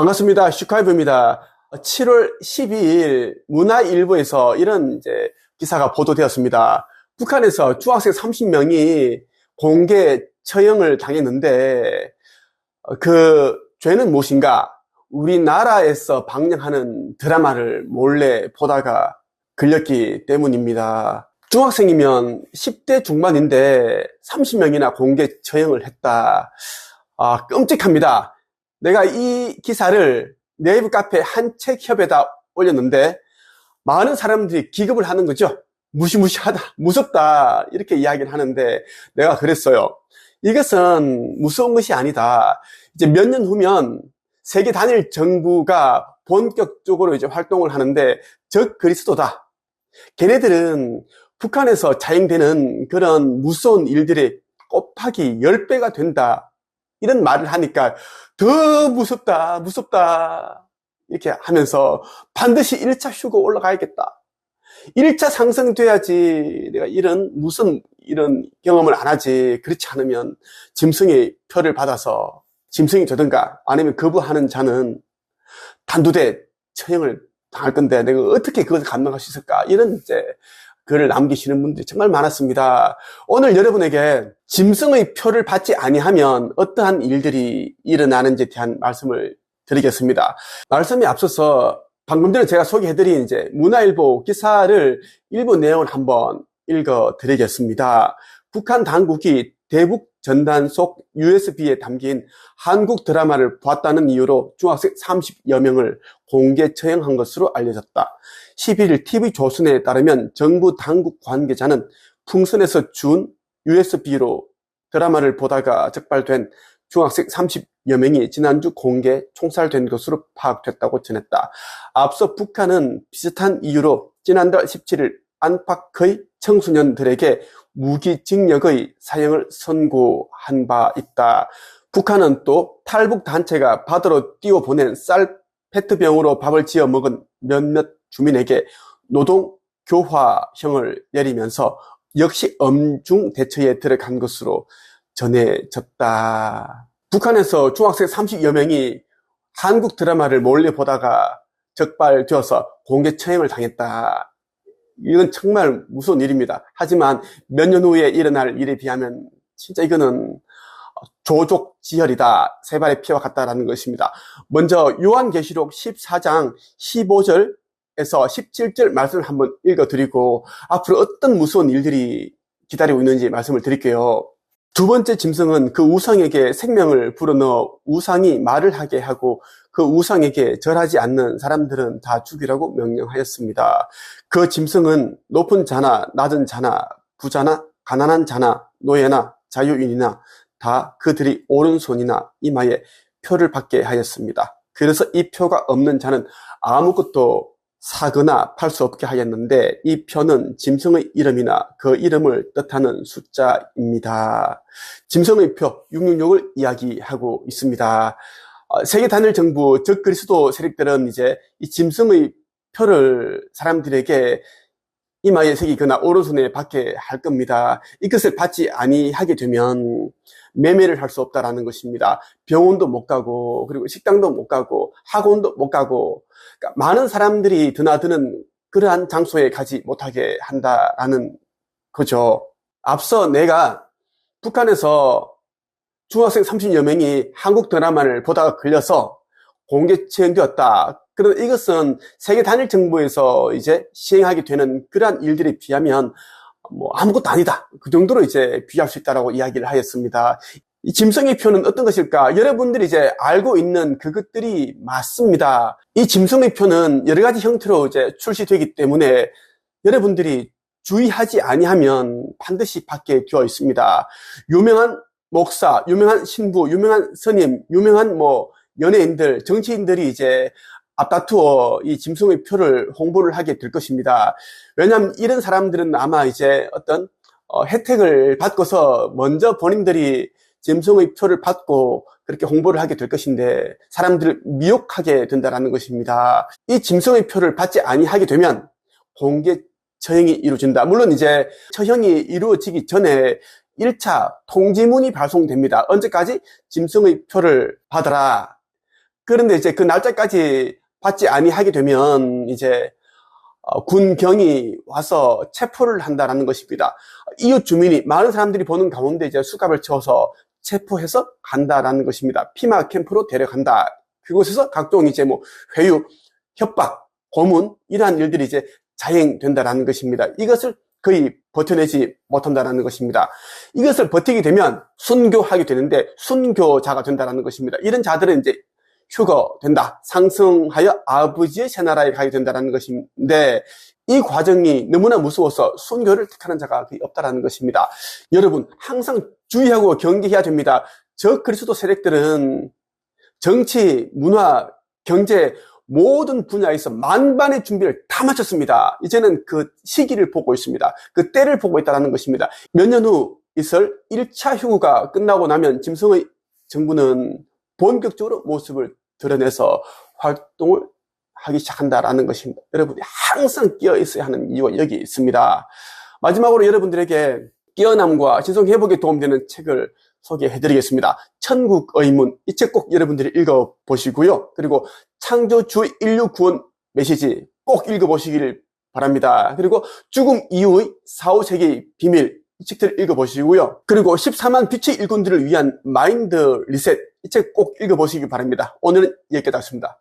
반갑습니다. 슈카이브입니다. 7월 12일 문화일보에서 이런 이제 기사가 보도되었습니다. 북한에서 중학생 30명이 공개 처형을 당했는데 어, 그 죄는 무엇인가? 우리나라에서 방영하는 드라마를 몰래 보다가 걸렸기 때문입니다. 중학생이면 10대 중반인데 30명이나 공개 처형을 했다. 아, 끔찍합니다. 내가 이 기사를 네이버 카페 한책 협에다 올렸는데 많은 사람들이 기겁을 하는 거죠. 무시무시하다, 무섭다 이렇게 이야기를 하는데 내가 그랬어요. 이것은 무서운 것이 아니다. 이제 몇 년 후면 세계 단일 정부가 본격적으로 이제 활동을 하는데 적 그리스도다. 걔네들은 북한에서 자행되는 그런 무서운 일들이 곱하기 10배가 된다. 이런 말을 하니까 더 무섭다, 무섭다. 이렇게 하면서 반드시 1차 휴가 올라가야겠다. 1차 상승돼야지 내가 이런 무슨 이런 경험을 안 하지. 그렇지 않으면 짐승의 표를 받아서 짐승이 되든가 아니면 거부하는 자는 단두대 처형을 당할 건데 내가 어떻게 그것을 감당할 수 있을까? 이런 이제 글을 남기시는 분들이 정말 많았습니다. 오늘 여러분에게 짐승의 표를 받지 아니하면 어떠한 일들이 일어나는지에 대한 말씀을 드리겠습니다. 말씀에 앞서서 방금 전에 제가 소개해드린 이제 문화일보 기사를 일부 내용을 한번 읽어 드리겠습니다. 북한 당국이 대북 전단 속 USB에 담긴 한국 드라마를 봤다는 이유로 중학생 30여 명을 공개 처형한 것으로 알려졌다. 11일 TV조선에 따르면 정부 당국 관계자는 풍선에서 준 USB로 드라마를 보다가 적발된 중학생 30여 명이 지난주 공개 총살된 것으로 파악됐다고 전했다. 앞서 북한은 비슷한 이유로 지난달 17일 안팎의 청소년들에게 무기징역의 사형을 선고한 바 있다. 북한은 또 탈북 단체가 바다로 띄워보낸 쌀 페트병으로 밥을 지어 먹은 몇몇 주민에게 노동 교화형을 내리면서 역시 엄중 대처에 들어간 것으로 전해졌다. 북한에서 중학생 30여 명이 한국 드라마를 몰래 보다가 적발되어서 공개 처형을 당했다. 이건 정말 무서운 일입니다. 하지만 몇 년 후에 일어날 일에 비하면 진짜 이거는 조족지혈이다. 세 발의 피와 같다라는 것입니다. 먼저 요한계시록 14장 15절에서 17절 말씀을 한번 읽어드리고 앞으로 어떤 무서운 일들이 기다리고 있는지 말씀을 드릴게요. 두 번째 짐승은 그 우상에게 생명을 불어넣어 우상이 말을 하게 하고 그 우상에게 절하지 않는 사람들은 다 죽이라고 명령하였습니다. 그 짐승은 높은 자나 낮은 자나 부자나 가난한 자나 노예나 자유인이나 다 그들이 오른손이나 이마에 표를 받게 하였습니다. 그래서 이 표가 없는 자는 아무것도 사거나 팔 수 없게 하였는데 이 표는 짐승의 이름이나 그 이름을 뜻하는 숫자입니다. 짐승의 표 666을 이야기하고 있습니다. 어, 세계 단일 정부 적 그리스도 세력들은 이제 이 짐승의 표를 사람들에게 이마에 새기거나 오른손에 받게 할 겁니다. 이것을 받지 아니하게 되면 매매를 할 수 없다라는 것입니다. 병원도 못 가고 그리고 식당도 못 가고 학원도 못 가고 그러니까 많은 사람들이 드나드는 그러한 장소에 가지 못하게 한다라는 거죠. 앞서 내가 북한에서 중학생 30여 명이 한국 드라마를 보다가 걸려서 공개 처형되었다. 그런데 이것은 세계 단일 정부에서 이제 시행하게 되는 그러한 일들에 비하면 뭐 아무것도 아니다. 그 정도로 이제 비할 수 있다라고 이야기를 하였습니다. 이 짐승의 표는 어떤 것일까? 여러분들이 이제 알고 있는 그것들이 맞습니다. 이 짐승의 표는 여러 가지 형태로 이제 출시되기 때문에 여러분들이 주의하지 아니하면 반드시 받게 되어 있습니다. 유명한 목사, 유명한 신부, 유명한 스님, 유명한 뭐 연예인들, 정치인들이 이제 앞다투어 이 짐승의 표를 홍보를 하게 될 것입니다. 왜냐하면 이런 사람들은 아마 이제 어떤 어, 혜택을 받고서 먼저 본인들이 짐승의 표를 받고 그렇게 홍보를 하게 될 것인데 사람들을 미혹하게 된다는 것입니다. 이 짐승의 표를 받지 아니하게 되면 공개 처형이 이루어진다. 물론 이제 처형이 이루어지기 전에 1차 통지문이 발송됩니다. 언제까지 짐승의 표를 받아라. 그런데 이제 그 날짜까지 받지 아니하게 되면 이제 어, 군경이 와서 체포를 한다라는 것입니다. 이웃 주민이 많은 사람들이 보는 가운데 이제 수갑을 채워서 체포해서 간다라는 것입니다. 피마 캠프로 데려간다. 그곳에서 각종 이제 뭐 회유, 협박, 고문 이러한 일들이 이제 자행된다라는 것입니다. 이것을 거의 버텨내지 못한다라는 것입니다. 이것을 버티게 되면 순교하게 되는데 순교자가 된다라는 것입니다. 이런 자들은 이제 휴거된다. 상승하여 아버지의 새 나라에 가게 된다는 것인데 이 과정이 너무나 무서워서 순교를 택하는 자가 거의 없다라는 것입니다. 여러분 항상 주의하고 경계해야 됩니다. 저 그리스도 세력들은 정치, 문화, 경제 모든 분야에서 만반의 준비를 다 마쳤습니다. 이제는 그 시기를 보고 있습니다. 그 때를 보고 있다는 것입니다. 몇 년 후 있을 1차 휴무가 끝나고 나면 짐승의 정부는 본격적으로 모습을 드러내서 활동을 하기 시작한다라는 것입니다. 여러분이 항상 끼어 있어야 하는 이유가 여기 있습니다. 마지막으로 여러분들에게 깨어남과 신성 회복에 도움되는 책을 소개해드리겠습니다. 천국의 문. 이 책 꼭 여러분들이 읽어보시고요. 그리고 창조주 인류 구원 메시지 꼭 읽어보시길 바랍니다. 그리고 죽음 이후의 4, 5세기의 비밀. 이 책들을 읽어보시고요. 그리고 14만 빛의 일꾼들을 위한 마인드 리셋. 이 책 꼭 읽어보시기 바랍니다. 오늘은 여기까지 하겠습니다.